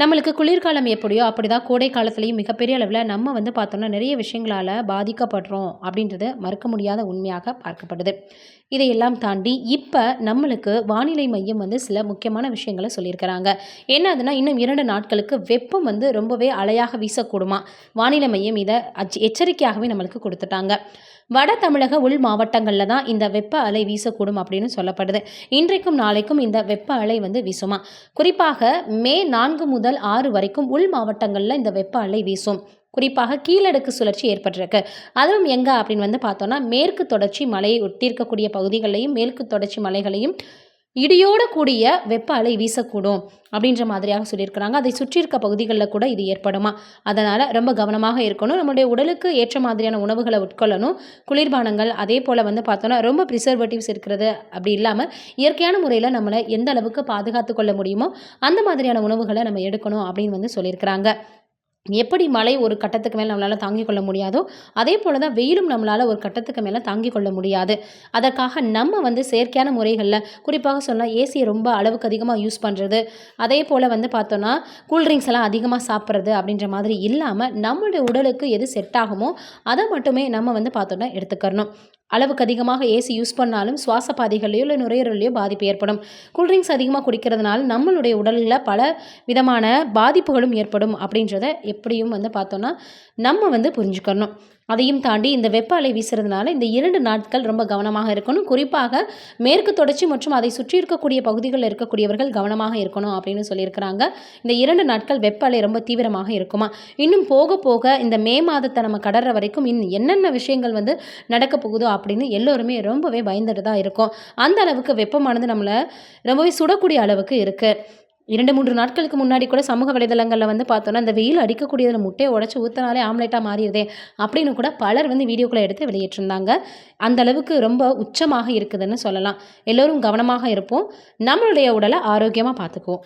நம்மளுக்கு குளிர்காலம் எப்படியோ அப்படி தான் கோடை காலத்துலேயும் மிகப்பெரிய அளவில் நம்ம வந்து பார்த்தோம்னா நிறைய விஷயங்களால் பாதிக்கப்படுறோம் அப்படின்றது மறுக்க முடியாத உண்மையாக பார்க்கப்படுது. இதையெல்லாம் தாண்டி இப்போ நம்மளுக்கு வானிலை மையம் வந்து சில முக்கியமான விஷயங்களை சொல்லியிருக்கிறாங்க. என்ன அதுனா இன்னும் இரண்டு நாட்களுக்கு வெப்பம் வந்து ரொம்பவே அலையாக வீசக்கூடுமா? வானிலை மையம் இதை அச் எச்சரிக்கையாகவே நம்மளுக்கு கொடுத்துட்டாங்க. வட தமிழக உள் மாவட்டங்களில் தான் இந்த வெப்ப அலை வீசக்கூடும் அப்படின்னு சொல்லப்படுது. இன்றைக்கும் நாளைக்கும் இந்த வெப்ப அலை வந்து வீசுமா? குறிப்பாக மே நான்கு முதல் ஆறு வரைக்கும் உள் மாவட்டங்களில் இந்த வெப்ப அலை வீசும். குறிப்பாக கீழடுக்கு சுழற்சி ஏற்பட்டிருக்கு. அதுவும் எங்கே அப்படின்னு வந்து பார்த்தோன்னா மேற்கு தொடர்ச்சி மலையை ஒட்டியிருக்கக்கூடிய பகுதிகளையும் மேற்கு தொடர்ச்சி மலைகளையும் இடியோடு கூடிய வெப்ப அலை வீசக்கூடும் அப்படின்ற மாதிரியாக சொல்லியிருக்கிறாங்க. அதை சுற்றி இருக்க பகுதிகளில் கூட இது ஏற்படுமா? அதனால் ரொம்ப கவனமாக இருக்கணும். நம்மளுடைய உடலுக்கு ஏற்ற மாதிரியான உணவுகளை உட்கொள்ளணும். குளிர்பானங்கள் அதே போல் வந்து பார்த்தோன்னா ரொம்ப ப்ரிசர்வேட்டிவ்ஸ் இருக்கிறது அப்படி இல்லாமல் இயற்கையான முறையில் நம்மளை எந்த அளவுக்கு பாதுகாத்து கொள்ள முடியுமோ அந்த மாதிரியான உணவுகளை நம்ம எடுக்கணும் அப்படின்னு வந்து சொல்லியிருக்கிறாங்க. எப்படி மழை ஒரு கட்டத்துக்கு மேலே நம்மளால் தாங்கிக் கொள்ள முடியாதோ அதே போல் தான் வெயிலும் நம்மளால் ஒரு கட்டத்துக்கு மேலே தாங்கிக் கொள்ள முடியாது. அதற்காக நம்ம வந்து செயற்கையான முறைகளில் குறிப்பாக சொன்னால் ஏசியை ரொம்ப அளவுக்கு அதிகமாக யூஸ் பண்ணுறது அதே போல் வந்து பார்த்தோன்னா கூல்ட்ரிங்க்ஸ் எல்லாம் அதிகமாக சாப்பிட்றது அப்படின்ற மாதிரி இல்லாமல் நம்மளுடைய உடலுக்கு எது செட் ஆகுமோ அதை மட்டுமே நம்ம வந்து பார்த்தோன்னா எடுத்துக்கறணும். அளவுக்கு அதிகமாக ஏசி யூஸ் பண்ணாலும் சுவாச பாதைகள்லையோ இல்லை நுரையீரலையோ பாதிப்பு ஏற்படும். கூல்ட்ரிங்க்ஸ் அதிகமாக குடிக்கிறதுனால நம்மளுடைய உடலில் பல விதமான பாதிப்புகளும் ஏற்படும் அப்படின்றத எப்படியும் வந்து பார்த்தோன்னா நம்ம வந்து புரிஞ்சுக்கணும். அதையும் தாண்டி இந்த வெப்ப அலை வீசுறதுனால இந்த இரண்டு நாட்கள் ரொம்ப கவனமாக இருக்கணும். குறிப்பாக மேற்கு தொடர்ச்சி மற்றும் அதை சுற்றி இருக்கக்கூடிய பகுதிகளில் இருக்கக்கூடியவர்கள் கவனமாக இருக்கணும் அப்படின்னு சொல்லியிருக்கிறாங்க. இந்த இரண்டு நாட்கள் வெப்ப அலை ரொம்ப தீவிரமாக இருக்குமா? இன்னும் போக போக இந்த மே மாதத்தை நம்ம கடற வரைக்கும் இன்னும் என்னென்ன விஷயங்கள் வந்து நடக்க போகுதோ அப்படின்னு எல்லோருமே ரொம்பவே பயந்துட்டு தான் இருக்கும். அந்த அளவுக்கு வெப்பமானது நம்மளை ரொம்பவே சுடக்கூடிய அளவுக்கு இருக்குது இரண்டு மூன்று நாட்களுக்கு முன்னாடி கூட சமூக வலைதளங்களில் வந்து பார்த்தோன்னா இந்த வெயில் அடிக்கக்கூடியதில் முட்டையை உடச்சி ஊற்றினாலே ஆம்லேட்டாக மாறிடுதே அப்படின்னு கூட பலர் வந்து வீடியோக்களை எடுத்து வெளியிட்டிருந்தாங்க. அந்த அளவுக்கு ரொம்ப உச்சமாக இருக்குதுன்னு சொல்லலாம். எல்லோரும் கவனமாக இருப்போம். நம்மளுடைய உடலை ஆரோக்கியமாக பார்த்துக்குவோம்.